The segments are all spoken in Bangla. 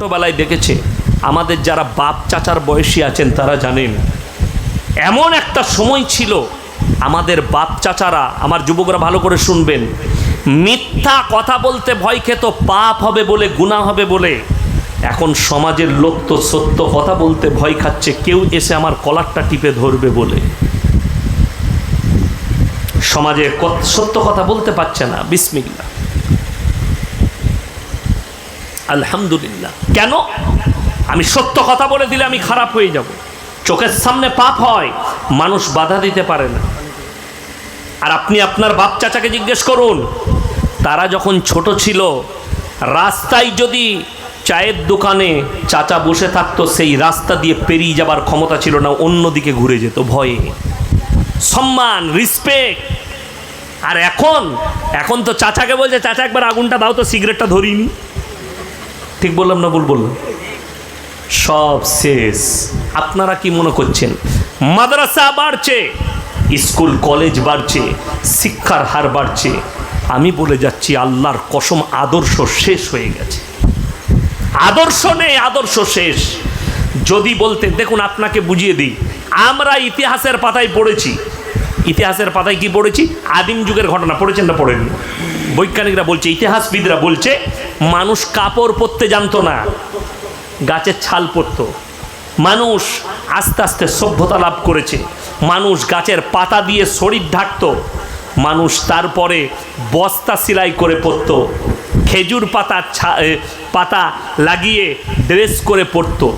ছোটবেলায় দেখেছে, আমাদের যারা বাপ চাচার বয়সী আছেন তারা জানেন। এমন একটা সময় ছিল, আমাদের বাপ চাচারা, আমার যুবকরা ভালো করে শুনবেন, মিথ্যা কথা বলতে ভয় খেত, পাপ হবে বলে গুণা হবে বলে। এখন সমাজের লোক তো সত্য কথা বলতে ভয় খাচ্ছে, কেউ এসে আমার কলারটা টিপে ধরবে বলে। সমাজে সত্য কথা বলতে পারছে না বিসমিল্লা আলহামদুলিল্লাহ। কেন? আমি সত্য কথা বলে দিলে আমি খারাপ হয়ে যাব। চোখের সামনে পাপ হয়, মানুষ বাধা দিতে পারে না। আর আপনি আপনার বাপ চাচাকে জিজ্ঞেস করুন, তারা যখন ছোট ছিল, রাস্তায় যদি চায়ের দোকানে চাচা বসে থাকতো, সেই রাস্তা দিয়ে পেরিয়ে যাবার ক্ষমতা ছিল না, অন্যদিকে ঘুরে যেত ভয়ে। সম্মান রিসপেক্ট আর এখন এখন তো চাচাকে বলছে, চাচা, একবার আগুনটা দাও তো সিগারেটটা ধরিনি ঠিক বললাম না ভুল বললাম? সব শেষ। আপনারা কি মনে করছেন? মাদ্রাসা বাড়ছে, স্কুল, কলেজ বাড়ছে, শিক্ষার হার বাড়ছে। আমি বলে যাচ্ছি, আল্লাহর কসম আদর্শ শেষ হয়ে গেছে। আদর্শ নেই, আদর্শ শেষ। যদি বলতে, দেখুন, আপনাকে বুঝিয়ে দিই, আমরা ইতিহাসের পাতায় পড়েছি। ইতিহাসের পাতায় কি পড়েছি? আদিম যুগের ঘটনা, পড়েছেন না পড়েন বৈজ্ঞানিকরা বলছে, ইতিহাসবিদরা বলছে মানুষ কাপড় পরতে জানতো না, গাছের ছাল পরতো। মানুষ আস্তে আস্তে সভ্যতা লাভ করেছে। মানুষ গাছের পাতা দিয়ে শরীর ঢাকতো। মানুষ তারপরে বস্তা সেলাই করে পরতো। খেজুর পাতা পাতা লাগিয়ে ড্রেস করে পরতো।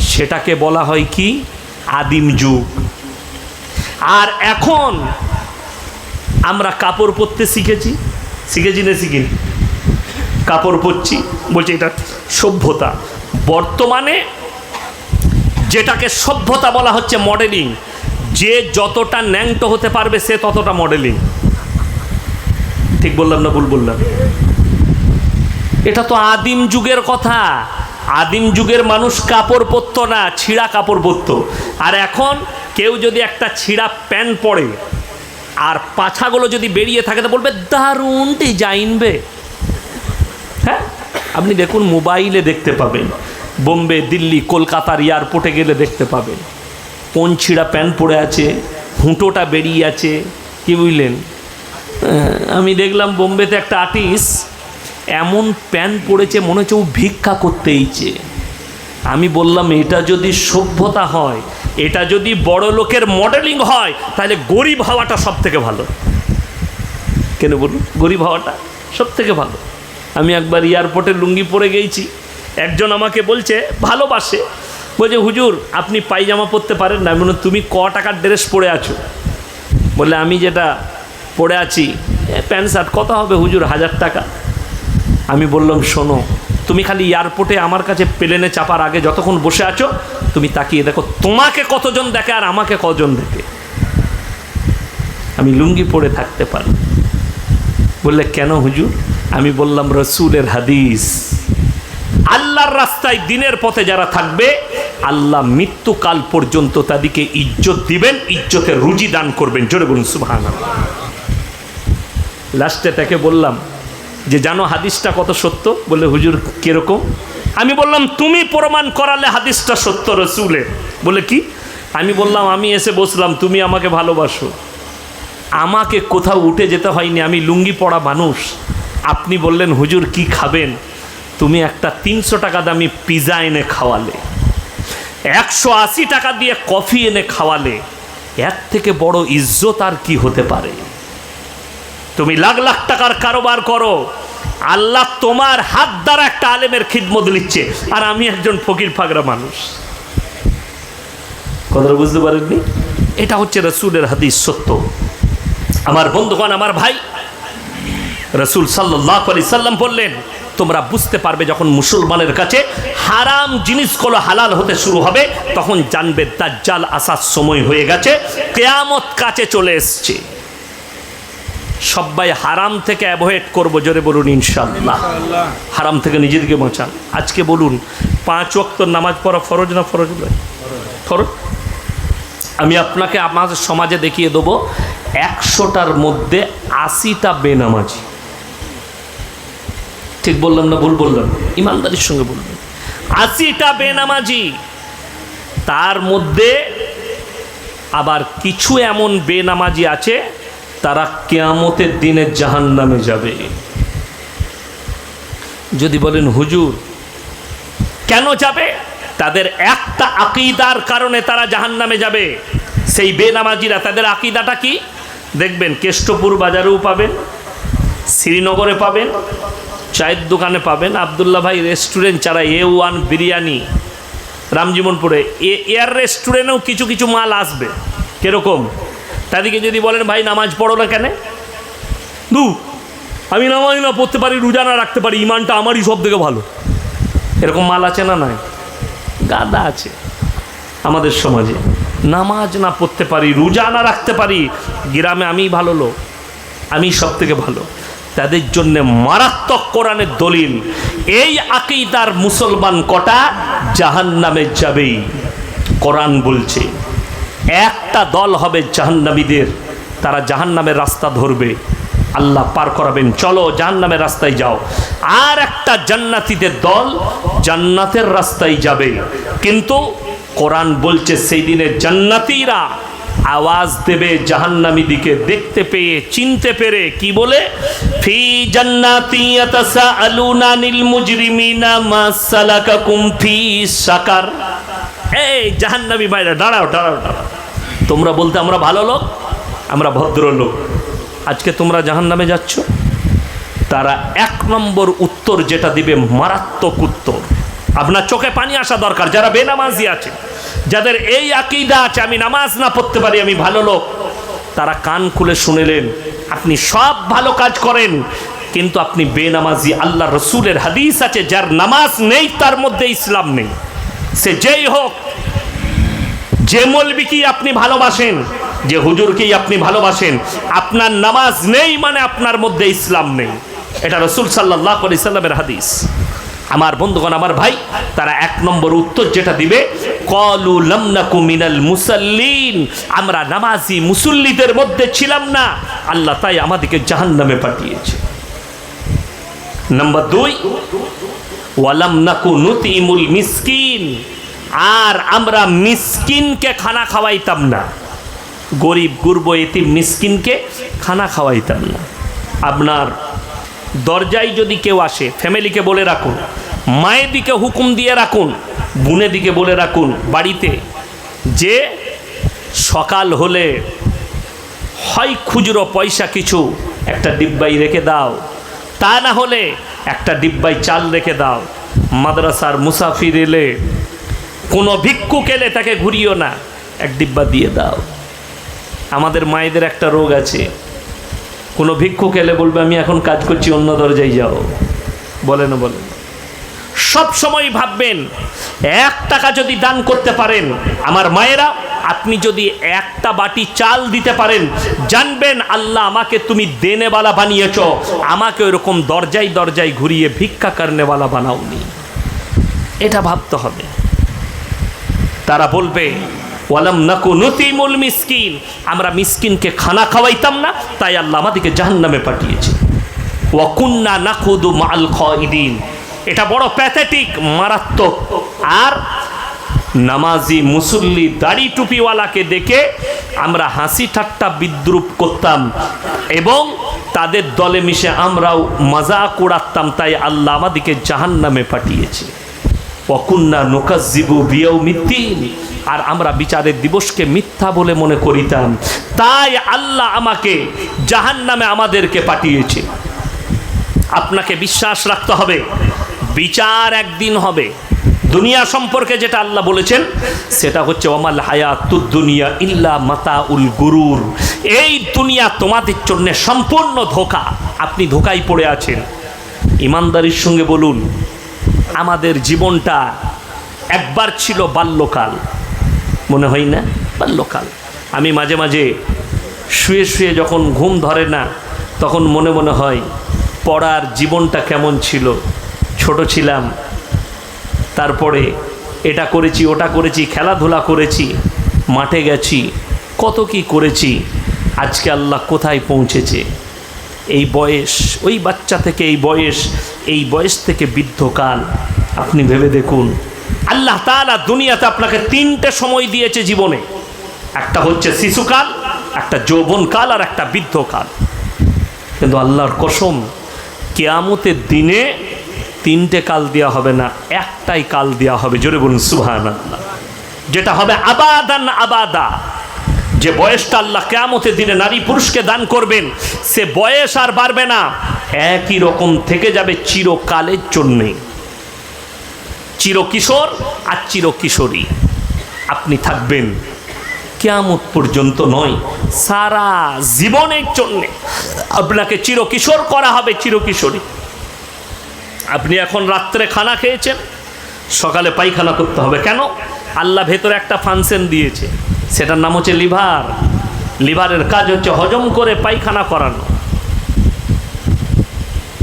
সেটাকে বলা হয় কি? আদিম যুগ। আর এখন আমরা কাপড় পরতে শিখেছি। শিখেছি না শিখিনি? কাপড় পরছি। বলছে এটা সভ্যতা। বর্তমানে যেটাকে সভ্যতা বলা হচ্ছে মডেলিং যে যতটা ন্যাংটো হতে পারবে সে ততটা মডেলিং ঠিক বললাম না ভুল বললাম? এটা তো আদিম যুগের কথা। আদিম যুগের মানুষ কাপড় পরতো না, ছিঁড়া কাপড় পরতো। আর এখন কেউ যদি একটা ছিঁড়া প্যান্ট পরে, আর পাছাগুলো যদি বেরিয়ে থাকে, তো বলবে, দারুণ ডিজাইন বে। হ্যাঁ? আপনি দেখুন মোবাইলে দেখতে পাবেন। বোম্বে, দিল্লি, কলকাতার এয়ারপোর্টে গেলে দেখতে পাবেন। কোন ছিঁড়া প্যান্ট পরে আছে, হুঁটোটা বেরিয়ে আছে, কি বুঝলেন? আমি দেখলাম বোম্বেতে একটা আর্টিস্ট এমন প্যান্ট পরেছে মনে হচ্ছে ও ভিক্ষা করতে এইছে আমি বললাম, এটা যদি সভ্যতা হয়, এটা যদি বড় লোকের মডেলিং হয়, তাহলে গরিব হওয়াটা সব থেকে ভালো। কেন বলুন? গরিব হওয়াটা সব থেকে ভালো। আমি একবার এয়ারপোর্টে লুঙ্গি পরে গেছি একজন আমাকে বলছে ভালোবাসে। বলছে হুজুর আপনি পায়জামা পরতে পারেন না। বললাম, তুমি ক টাকার ড্রেস পরে আছো? বলে আমি যেটা পরে আছি প্যান্ট শার্ট কত হবে হুজুর? হাজার টাকা। আমি বললাম শোনো তুমি খালি এয়ারপোর্টে আমার কাছে প্লেনে চাপার আগে যতক্ষণ বসে আছো তুমি তাকিয়ে দেখো তোমাকে কতজন দেখে আর আমাকে কজন দেখে। আমি লুঙ্গি পরে থাকতে পারি। বললে কেন হুজুর? আমি বললাম, রসুলের হাদিস। আল্লাহর রাস্তায় দিনের পথে যারা থাকবে, আল্লাহ মৃত্যুকাল পর্যন্ত তাদেরকে ইজ্জত দিবেন, ইজ্জতের রুজি দান করবেন। জোরে বলুন সুবহান লাস্টে তাকে বললাম যে, জানো হাদিসটা কত সত্য? বলে, হুজুর, কীরকম? আমি বললাম, তুমি প্রমাণ করালে হাদিসটা সত্য রসুলের। বলে, কি? আমি বললাম, আমি এসে বসলাম, তুমি আমাকে ভালোবাসো। আমাকে কোথাও উঠে যেতে হয়নি, আমি লুঙ্গি পড়া মানুষ। আপনি বললেন, হুজুর, কি খাবেন? তুমি একটা তিনশো টাকা দামি পিজা এনে খাওয়ালে, একশো আশি টাকা দিয়ে কফি এনে খাওয়ালে, এর থেকে বড় ইজ্জত আর কি হতে পারে? তুমি লাখ লাখ টাকার কারোবার করো, আল্লাহ তোমার হাত দ্বারা একটা আলেমের খিদমত নিচ্ছে, আর আমি একজন ফকির ফাগরা মানুষ। কথাটা বুঝতে পারেননি? এটা হচ্ছে রসুলের হাদিস সত্য। আমার বন্ধুগণ, আমার ভাই রসুল সাল্লাহ আলি সাল্লাম বললেন, তোমরা বুঝতে পারবে যখন মুসলমানের কাছে হারাম জিনিসগুলো হালাল হতে শুরু হবে, তখন জানবে দাজ্জাল আসার সময় হয়ে গেছে, কেয়ামত কাছে চলে এসছে। সবাই হারাম থেকে অ্যাভয়েড করব, জোরে বলুন ইনশাল্লাহ হারাম থেকে নিজেদেরকে বাঁচান। আজকে বলুন, পাঁচ ওয়াক্ত নামাজ পড়া ফরজ না ফরজ নয় ফরজ? আমি আপনাকে আমাদের সমাজে দেখিয়ে দেবো, একশোটার মধ্যে আশিটা বেনামাজি। ঠিক বললাম না ভুল বললাম? ইমানদারির সঙ্গে বলবেন আশিটা বেনামাজি, তার মধ্যে আবার কিছু এমন বেনামাজি আছে, তারা কেয়ামতের দিনে জাহান নামে যাবে। যদি বলেন, হুজুর, কেন যাবে? তাদের একটা আকিদার কারণে তারা জাহান নামে যাবে। সেই বেনামাজিরা, তাদের আকিদাটা কি? দেখবেন, কেষ্টপুর বাজারেও পাবেন, শ্রীনগরে পাবেন চায়ের দোকানে পাবেন। আবদুল্লাহ ভাই রেস্টুরেন্ট ছাড়া এ ওয়ান বিরিয়ানি, রামজীবনপুরে। এ, এয়ার রেস্টুরেন্টেও কিছু কিছু মাল আসবে। কীরকম? তাদেরকে যদি বলেন, ভাই, নামাজ পড়ো না কেন? দু, আমি নামাজ না পড়তে পারি, রোজা না রাখতে পারি, ইমানটা আমারই সব থেকে ভালো। এরকম মাল আছে না নয় গাদা আছে আমাদের সমাজে। নামাজ না পড়তে পারি, রোজা না রাখতে পারি, গ্রামে আমি ভালো লোক আমি সব থেকে ভালো। তাদের জন্য মারাত্মক কোরআনের দলিল। এই আকিদার মুসলমান কটা? জাহান নামে যাবেই। কোরআন বলছে, একটা দল হবে জাহান্নামীদের, তারা জাহান্নামের রাস্তা ধরবে। আল্লাহ পার করাবেন। চলো জাহান্নামের রাস্তায় যাও। আর একটা জান্নাতীদের দল জান্নাতের রাস্তায় যাবে। কিন্তু কোরআন বলছে, সেই দিনে জান্নাতীরা আওয়াজ দেবে জাহান্নামী দিকে, দেখতে পেয়ে, চিনতে পেরে, কি বলে? ফি জান্নাতি সাকার। ভাইরা দাঁড়াও দাঁড়াও। তোমরা বলতে আমরা ভালো লোক, আমরা ভদ্র লোক। আজকে তোমরা জাহান্নামে যাচ্ছ। তারা এক নম্বর উত্তর যেটা দিবে মারাত্মক উত্তর। আপনার চোখে পানি আসা দরকার, যারা বেনামাজি আছে, যাদের এই আকিদা আছে, আমি নামাজ না পড়তে পারি, আমি ভালো লোক। তারা কান খুলে শুনেলেন, আপনি সব ভালো কাজ করেন, কিন্তু আপনি বেনামাজি আল্লাহ রসুলের হাদিস আছে, যার নামাজ নেই, তার মধ্যে ইসলাম নেই। সে যেই হোক, যে মলবিকেই আপনি ভালোবাসেন, যে হুজুরকেই আপনি ভালোবাসেন, আপনার নামাজ নেই মানে আপনার মধ্যে ইসলাম নেই। এটা রসুল সাল্লাহ আলি হাদিস। আমার বন্ধুগণ, আমার ভাই, তারা এক নম্বর উত্তর যেটা দিবে, কলু লামনাকু মিনাল মুসাল্লিন আমরা নামাজি মুসল্লিদের মধ্যে ছিলাম না আল্লাহ তাই আমাদেরকে জাহান্নামে পাঠিয়েছে। নাম্বার দুই ওয়ালাম নাকু নুতিমুল মিসকিন আর আমরা মিসকিনকে খানা খাওয়াইতাম না গরিব, গুরব, এতিম মিসকিনকে খানা খাওয়াইতাম না আপনার দরজায় যদি কেউ আসে, ফ্যামিলিকে বলে রাখুন, মায়ের দিকে হুকুম দিয়ে রাখুন, বোনের দিকে বলে রাখুন, বাড়িতে যে সকাল হলে হয় খুচরো পয়সা কিছু, একটা ডিব্বাই রেখে দাও, তা না হলে একটা ডিব্বাই চাল রেখে দাও, মাদ্রাসার মুসাফির এলে কোনো ভিক্ষুক এলে তাকে ঘুরিও না, এক ডিব্বা দিয়ে দাও। আমাদের মায়েদের একটা রোগ আছে। কোনো ভিক্ষুক এলে বলবে, আমি এখন কাজ করছি, অন্য দরজায় যাও। বলে না, বলে। সব সময় ভাববেন, এক টাকা যদি দান করতে পারেন, আমার মায়েরা, আপনি যদি একটা বাটি চাল দিতে পারেন, জানবেন, আল্লাহ আমাকে তুমি দেনেওয়ালা বানিয়েছ। আমাকে ওরকম দরজায় দরজায় ঘুরিয়ে ভিক্ষা কারণেওয়ালা বানাওনি। এটা ভাবতে হবে। তারা বলবে ওয়ালাম নাকু নতিমুল মিসকিন। আমরা মিসকিনকে খানা খাওয়াইতাম না, তাই আল্লাহ আমাদেরকে জাহান্নামে পাঠিয়েছে। ওয়াকুন্না নাকুদু মাল খাইদিন এটা বড় প্যাথেটিক, মারাত্মক। আর নামাজি মুসল্লি দাড়ি টুপিওয়ালাকে দেখে আমরা হাসি ঠাট্টা বিদ্রুপ করতাম এবং তাদের দলে মিশে আমরাও মজা উড়াতাম, তাই আল্লাহ আমাদেরকে জাহান্নামে পাঠিয়েছে। অকুন্না নোকাজিবু বিয়ৌমিদ্দিন আর আমরা বিচারের দিবসকে মিথ্যা বলে মনে করিতাম। তাই আল্লাহ আমাকে জাহান নামে আমাদেরকে পাঠিয়েছে। আপনাকে বিশ্বাস রাখতে হবে, বিচার একদিন হবে। দুনিয়া সম্পর্কে যেটা আল্লাহ বলেছেন, সেটা হচ্ছে ওমাল হায়াতুদ দুনিয়া ইল্লা মাতা উল গুরুর। এই দুনিয়া তোমাদের জন্য সম্পূর্ণ ধোকা। আপনি ধোকায় পড়ে আছেন। ইমানদারির সঙ্গে বলুন আমাদের জীবনটা একবার ছিল বাল্যকাল। মনে হয় না? বাল্যকাল। আমি মাঝে মাঝে শুয়ে শুয়ে যখন ঘুম ধরে না, তখন মনে মনে হয়, পড়ার জীবনটা কেমন ছিল? ছোট ছিলাম। তারপরে এটা করেছি, ওটা করেছি, খেলাধুলা করেছি, মাঠে গেছি, কত কি করেছি, আজকে আল্লাহ কোথায় পৌঁছেছে? এই বয়স, ওই বাচ্চা থেকে এই বয়স এই বয়স থেকে বৃদ্ধকাল আপনি ভেবে দেখুন, আল্লাহ তাআলা দুনিয়াতে আপনাকে তিনটে সময় দিয়েছে জীবনে। একটা হচ্ছে শিশুকাল, একটা যৌবনকাল আর একটা বৃদ্ধকাল। কিন্তু আল্লাহর কসম, কেয়ামতের দিনে তিনটে কাল দেওয়া হবে না, একটাই কাল দেওয়া হবে। জোরে বলুন সুহান আল্লাহ যেটা হবে আবাদান আবাদা। যে বয়সটা আল্লাহ কেয়ামতের দিনে নারী পুরুষকে দান করবেন, সে বয়স আর বাড়বে না। একই রকম থেকে যাবে চিরকালের জন্যে। চিরকিশোর আর চিরকিশোরী। আপনি থাকবেন কেয়ামত পর্যন্ত নয়, সারা জীবনের জন্য। আপনাকে চিরকিশোর করা হবে চিরকিশোরী। আপনি এখন রাত্রে খানা খেয়েছেন, সকালে পায়খানা করতে হবে। কেন? আল্লাহ ভেতরে একটা ফাংশন দিয়েছে। সেটার নাম হচ্ছে লিভার। লিভারের কাজ হচ্ছে হজম করে পায়খানা করানো।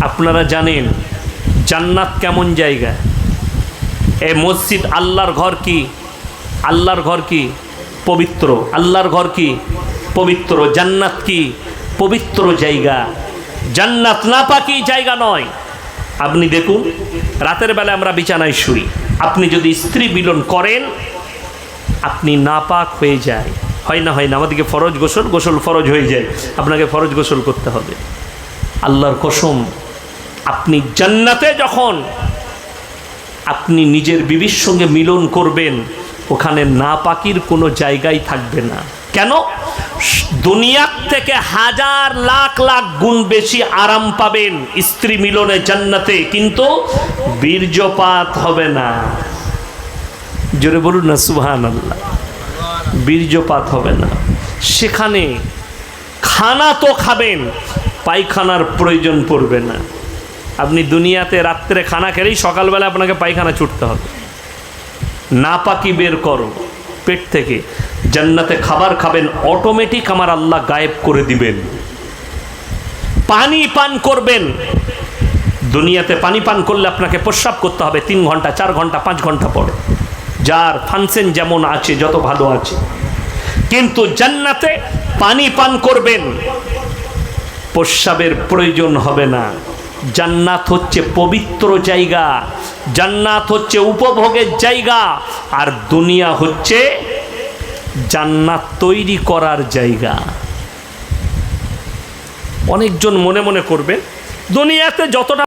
আপনারা জানেন, জান্নাত কেমন জায়গা? এই মসজিদ আল্লাহর ঘর কি? আল্লাহর ঘর কি? পবিত্র। আল্লাহর ঘর কি? পবিত্র। জান্নাত কি? পবিত্র জায়গা। জান্নাত না পাকি জায়গা নয়। আপনি দেখুন, রাতের বেলা আমরা বিছানায় শুই। আপনি যদি স্ত্রী মিলন করেন আপনি নাপাক হয়ে যায়। হয় না হয় না, আমাদেরকে ফরজ গোসল গোসল ফরজ হয়ে যায়। আপনাকে ফরজ গোসল করতে হবে। আল্লাহর কসম, আপনি জান্নাতে যখন আপনি নিজের বিবির সঙ্গে মিলন করবেন, ওখানে না পাকির কোনো জায়গাই থাকবে না। কেন? দুনিয়ার থেকে হাজার লাখ লাখ গুণ বেশি আরাম পাবেন স্ত্রী মিলনে জান্নাতে, কিন্তু বীর্যপাত হবে না। জোরে বলুন না সুহান আল্লাহ বীর্যপাত হবে না। সেখানে খানা তো খাবেন, পায়খানার প্রয়োজন পড়বে না। আপনি দুনিয়াতে রাত্রে খানা খেলেই সকালবেলা আপনাকে পায়খানা ছুটতে হবে। না পাকি বের করো পেট থেকে। জান্নাতে খাবার খাবেন অটোমেটিক আমার আল্লাহ গায়েব করে দিবেন। পানি পান করবেন। দুনিয়াতে পানি পান করলে আপনাকে প্রস্রাব করতে হবে তিন ঘণ্টা, চার ঘণ্টা, পাঁচ ঘণ্টা পরে। যার ফাংশন যেমন আছে, যত ভালো আছে। কিন্তু জান্নাতে পানি পান করবেন, প্রস্রাবের প্রয়োজন হবে না। জান্নাত হচ্ছে পবিত্র জায়গা, জান্নাত হচ্ছে উপভোগের জায়গা, আর দুনিয়া হচ্ছে জান্নাত তৈরি করার জায়গা। অনেকজন মনে মনে করবেন, দুনিয়াতে যতটা